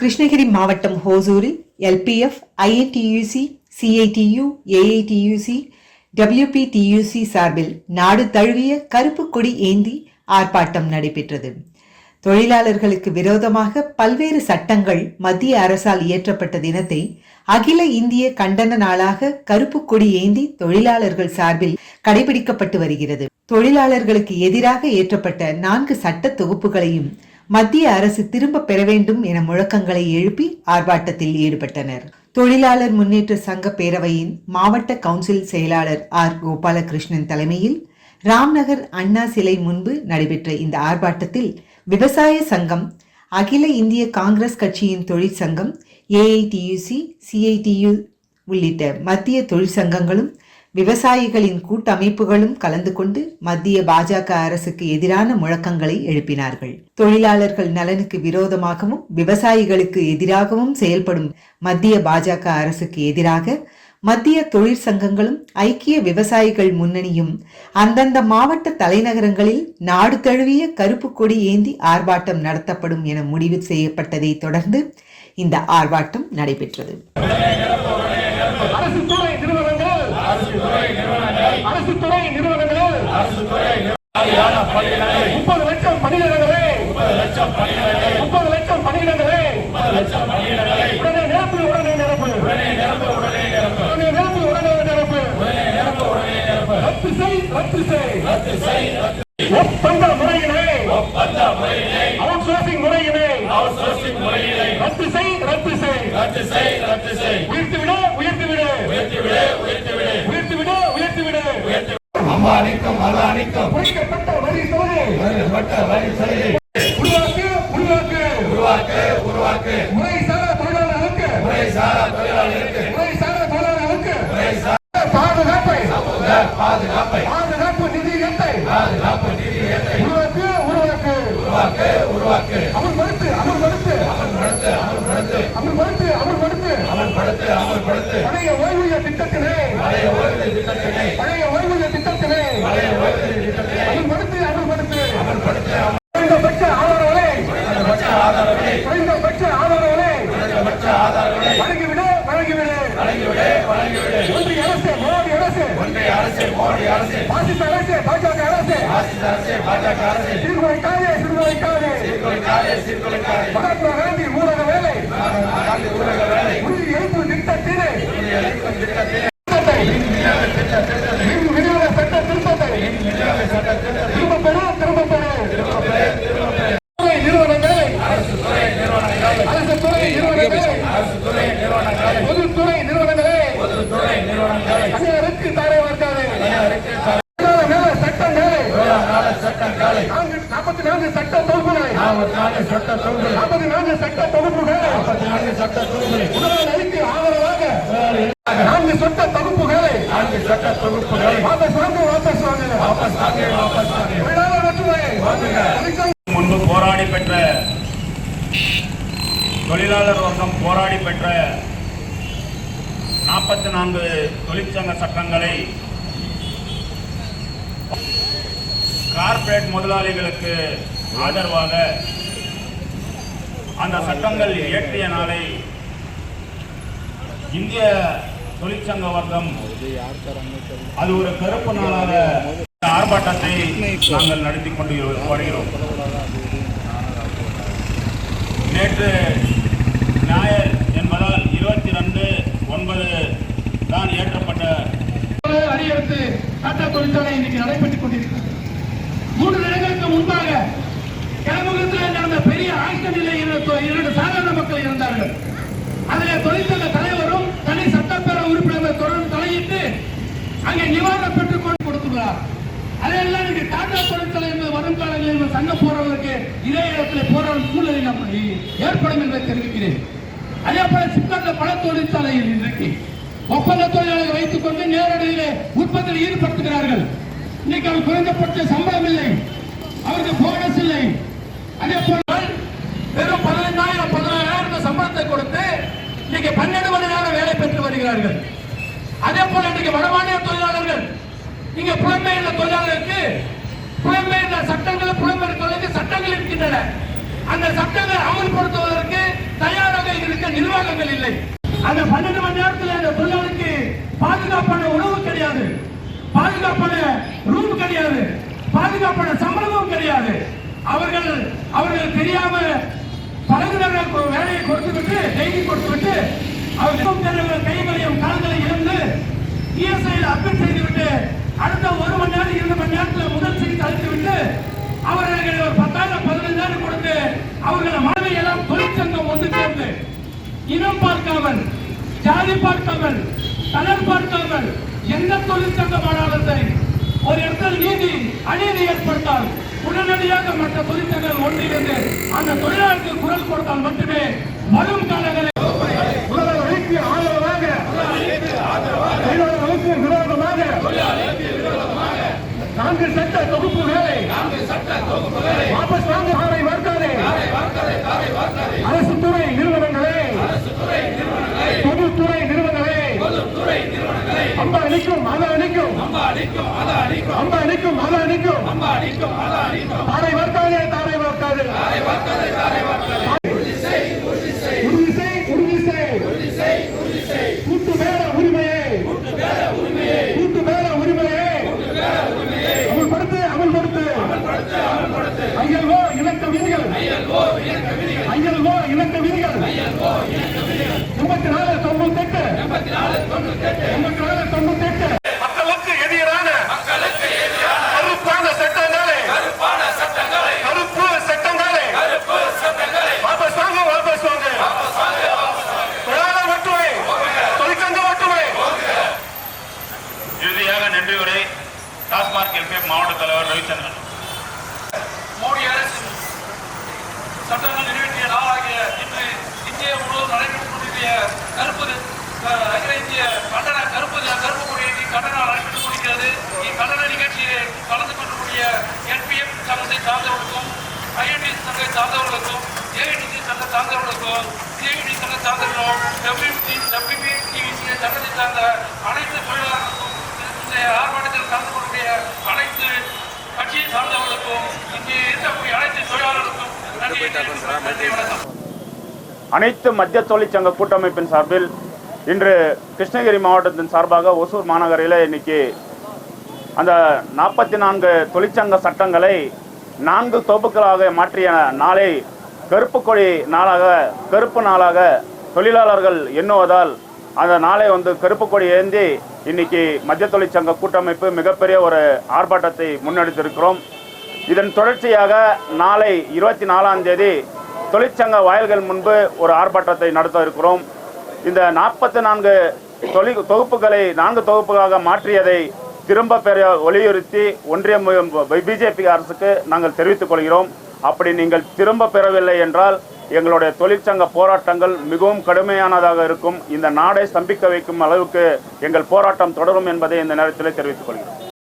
கிருஷ்ணகிரி மாவட்டம் ஹோசூரில் LPF IATUC CITU AITUC WPTUC சார்பில் நாடு தழுவிய கருப்பு கொடி ஏந்தி ஆர்ப்பாட்டம் நடைபெற்றது. தொழிலாளர்களுக்கு விரோதமாக பல்வேறு சட்டங்கள் மத்திய அரசால் இயற்றப்பட்ட தினத்தை அகில இந்திய கண்டன நாளாக கருப்பு கொடி ஏந்தி தொழிலாளர்கள் சார்பில் கடைபிடிக்கப்பட்டு வருகிறது. தொழிலாளர்களுக்கு எதிராக இயற்றப்பட்ட நான்கு சட்ட தொகுப்புகளையும் மத்திய அரசு திரும்ப பெற வேண்டும் என முழக்கங்களை எழுப்பி ஆர்ப்பாட்டத்தில் ஈடுபட்டனர். தொழிலாளர் முன்னேற்ற சங்க பேரவையின் மாவட்ட கவுன்சில் செயலாளர் ஆர். கோபாலகிருஷ்ணன் தலைமையில் ராம்நகர் அண்ணா சிலை முன்பு நடைபெற்ற இந்த ஆர்ப்பாட்டத்தில் விவசாய சங்கம் அகில இந்திய காங்கிரஸ் கட்சியின் தொழிற்சங்கம் ஏஐடியூசி சிஐடியு உள்ளிட்ட மத்திய தொழிற்சங்கங்களும் விவசாயிகளின் கூட்டமைப்புகளும் கலந்து கொண்டு மத்திய பாஜக அரசுக்கு எதிரான முழக்கங்களை எழுப்பினார்கள். தொழிலாளர்கள் நலனுக்கு விரோதமாகவும் விவசாயிகளுக்கு எதிராகவும் செயல்படும் மத்திய பாஜக அரசுக்கு எதிராக மத்திய தொழிற்சங்கங்களும் ஐக்கிய விவசாயிகள் முன்னணியும் அந்தந்த மாவட்ட தலைநகரங்களில் நாடு தழுவிய கருப்பு கொடி ஏந்தி ஆர்ப்பாட்டம் நடத்தப்படும் என முடிவு செய்யப்பட்டதை தொடர்ந்து இந்த ஆர்ப்பாட்டம் நடைபெற்றது. அல்லானிக்கும் குறைக்கப்பட்ட வரி சோதனை பட்ட வரி சலுகை உருவாக்கு உருவாக்கு. உருவாக்கு உருவாக்கு. முறைசாரா தொழிலாளர்களுக்கு. முறைசாரா தொழிலாளர்களுக்கு. முறைசாரா தொழிலாளர்களுக்கு. முறைசாரா பாதுகாப்பை. பாதுகாப்பை பாதுகாப்பு. மோடி அரசு. பாஜக அரசு. பாஜக அரசு. சீர்குலைக்காதே சீர்குலைக்காதே சீர்குலைக்காதே சீர்குலைக்காதே மகாத்மா காந்தி ஊரக வேலை. ஊரக வேலை. உறுதி எழுப்பு திட்டத்தினை அளிக்கும் திட்டத்தினை திட்டத்தை மின் விநியோக சட்ட திருத்தத்தை திரும்ப பெறு திரும்ப பெறு துறை நிறுவனங்களை அரசு துறை நிறுவனங்களை பொதுத்துறை நிறுவனங்களை தனியாருக்கு தாரை வார்க்காதே மேல சட்டங்களை சட்டங்களை நான்கு நாற்பத்தி நான்கு சட்ட தொகுப்புகளை. நான்கு சட்ட தொகுதி நாற்பத்தி நான்கு சட்ட தொகுப்புகளை. நான்கு சட்ட தொகுதி முதல்வர் அளிக்கு ஆதரவாக நான்கு சட்ட தொகுப்புகளை. நான்கு சட்ட தொகுப்புகளை. வாபஸ் வாங்க வாபஸ் வாங்க. வாபஸ் வாங்க வாபஸ் வாங்க. தொழிலாளர் ஒற்றுமை தொழிற்சங்க முன்பு போராடி பெற்ற தொழிலாளர் வர்க்கம் போராடி பெற்ற நாற்பத்தி நான்கு தொழிற்சங்க சட்டங்களை கார்ப்பரேட் முதலாளிகளுக்கு ஆதரவாக அந்த சட்டங்கள் இயற்றிய நாளை இந்திய தொழிற்சங்க வர்க்கம் அது ஒரு கருப்பு நாளாக ஆர்ப்பாட்டத்தை நாங்கள் நடத்தி கொண்டு வருகிறோம் நேற்று ஞாயிறு என்பதால் இருபத்தி ரெண்டு ஒன்பது தான் இயற்றப்பட்ட அடியெடுத்து சட்ட தொழிற்சாலை இன்னைக்கு நடைபெற்றுக் கொண்டிருக்கிறது மூன்று தினங்களுக்கு முன்பாக கிளம்புகத்தில் நடந்த பெரிய ஆக்சிடென்டில் இரண்டு சாதாரண மக்கள் இருந்தார்கள் அதில் தொழிற்சங்க தலைவரும் தனி சட்டப்பேரவை உறுப்பினர்கள் தொடர்ந்து தலையிட்டு அங்கே நிவாரணம் பெற்றுக் கொண்டு கொடுத்துள்ளார். அதெல்லாம் இன்னைக்கு டாடா தொழிற்சாலை என்பது வரும் காலங்களில் சங்க போறவர்களுக்கு இதே இடத்தில் போராடும் சூழ்நிலை நம்ம ஏற்படும் என்பதை தெரிவிக்கிறேன். அதே போல சிப்காட்ல பல தொழிற்சாலையில் இன்றைக்கு ஒப்பந்த தொழிலாளர்கள் வைத்துக் கொண்டு நேரடியில் உற்பத்தியில் ஈடுபடுத்துகிறார்கள். இன்னைக்கு அவர் குறைந்தபட்ச சம்பளம் இல்லை. அவருக்கு போனஸ் இல்லை. அதே போல வெறும் பதினைந்தாயிரம் பதினாயிரம் சம்பளத்தை கொடுத்து இன்னைக்கு பன்னெண்டு மணி நேரம் வேலை பெற்று வருகிறார்கள். அதே போல இன்னைக்கு வடமாநில தொழிலாளர்கள் இங்க புலம்பெயர்ந்த தொழிலாளர்களுக்கு புலம்பெயர்ந்த சட்டங்கள் புலம்பெயர் தொழிலுக்கு சட்டங்கள் இருக்கின்றன. அந்த சட்டங்களை அமல்படுத்துவதற்கு தயாராக இருக்க நிர்வாகங்கள் இல்லை. அந்த பன்னெண்டு மணி நேரத்தில் அந்த தொழிலாளருக்கு பாதுகாப்பான உணவு கிடையாது. பாதுகாப்பான ரூம் கிடையாது. பாதுகாப்பான சம்பளமும் கிடையாது. அவர்கள் அவர்கள் தெரியாம பழகுநர்கள் வேலையை கொடுத்து விட்டு டெய்லி கொடுத்து விட்டு அவர்கள் கைகளையும் கால்களையும் இழந்து இஎஸ்ஐயில் அப்டேட் செய்து விட்டு அடுத்த ஒரு மணி நேரம் இரண்டு மணி நேரத்தில் முதல் செய்தி அழைத்து விட்டு அவர்கள் ஒரு பத்தாயிரம் நேரம் கொடுத்து அவர்களை மனைவி எல்லாம் தொழிற்சங்கம் ஒன்று சேர்ந்து இனம் பார்க்காமல் ஜாதி பார்க்காமல் கலர் பார்க்காமல் எந்த தொழிற்சங்கமானாலும் ஒரு இடத்தில் நீதி அநீதி ஏற்பட்டால் உடனடியாக மற்ற தொழிற்சங்கங்கள் ஒன்றிணைந்து அந்த தொழிலாளருக்கு குரல் கொடுத்தால் மட்டுமே வரும் கால முதலாளிக்கு ஆதரவாக தொழிலாளர்களுக்கு விரோதமாக நான்கு சட்ட தொகுப்பு வேலை வாபஸ் வாங்க ஆரை வார்க்காதே அரசு துறை நிறுவனங்களே பொதுத்துறை நிறுவனங்களே அம்பா அணிக்கும் அத அணிக்கும் அம்பா அணிக்கும் அத அணிக்கும் தாரை வார்க்காதே தாரை வார்க்காதே. உறுதி செய் டாஸ்மாக் மாவட்ட தலைவர் ரவிச்சந்திரன். மோடி அரசின் சட்டங்கள் நிறைவேற்றிய நாளாகிய இன்று இந்திய முழுவதும் நடைபெற்றுக் கொண்டிருக்கிற கருப்பு அகில இந்திய கண்டன கருப்பு கருப்பு கொடியை கண்டன நடைபெற்றுக் கொண்டிருக்கிறது இக்கண்டன நிகழ்ச்சியில் கலந்து கொள்ளக்கூடிய என்பிஎம் சங்கத்தை சார்ந்தவர்களுக்கும் ஐஎன்டி சங்கத்தை சார்ந்தவர்களுக்கும் ஏஐடிசி சங்க சார்ந்தவர்களுக்கும் சிஐடி சங்க சார்ந்தவர்களும் டபிள்யூடி டபிள்யூபிடிவிசி சங்கத்தை சார்ந்த அனைத்து தொழிலாளர்களுக்கும் இந்த ஆர்ப்பாட்டத்தில் கலந்து கொள்ளக்கூடிய அனைத்து கட்சியை சார்ந்தவர்களுக்கும் இங்கே இருக்கக்கூடிய அனைத்து தொழிலாளர்களுக்கும் நன்றி நன்றி வணக்கம் அனைத்து மத்திய தொழிற்சங்க கூட்டமைப்பின் சார்பில் இன்று கிருஷ்ணகிரி மாவட்டத்தின் சார்பாக ஒசூர் மாநகரில் இன்னைக்கு அந்த நாற்பத்தி நான்கு தொழிற்சங்க சட்டங்களை நான்கு தொகுப்புகளாக மாற்றிய நாளை கருப்பு கொடி நாளாக கருப்பு நாளாக தொழிலாளர்கள் எண்ணுவதால் அந்த நாளை வந்து கருப்பு கொடி ஏந்தி இன்னைக்கு மத்திய தொழிற்சங்க கூட்டமைப்பு மிகப்பெரிய ஒரு ஆர்ப்பாட்டத்தை முன்னெடுத்திருக்கிறோம். இதன் தொடர்ச்சியாக நாளை இருபத்தி நாலாம் தேதி தொழிற்சங்க வாயில்கள் முன்பு ஒரு ஆர்ப்பாட்டத்தை நடத்த இருக்கிறோம். இந்த நாற்பத்தி நான்கு தொழில் தொகுப்புகளை நான்கு தொகுப்புகளாக மாற்றியதை திரும்ப பெற வலியுறுத்தி ஒன்றிய பிஜேபி அரசுக்கு நாங்கள் தெரிவித்துக் கொள்கிறோம். அப்படி நீங்கள் திரும்ப பெறவில்லை என்றால் எங்களுடைய தொழிற்சங்க போராட்டங்கள் மிகவும் கடுமையானதாக இருக்கும். இந்த நாடை ஸ்தம்பிக்க வைக்கும் அளவுக்கு எங்கள் போராட்டம் தொடரும் என்பதை இந்த நேரத்தில் தெரிவித்துக் கொள்கிறோம்.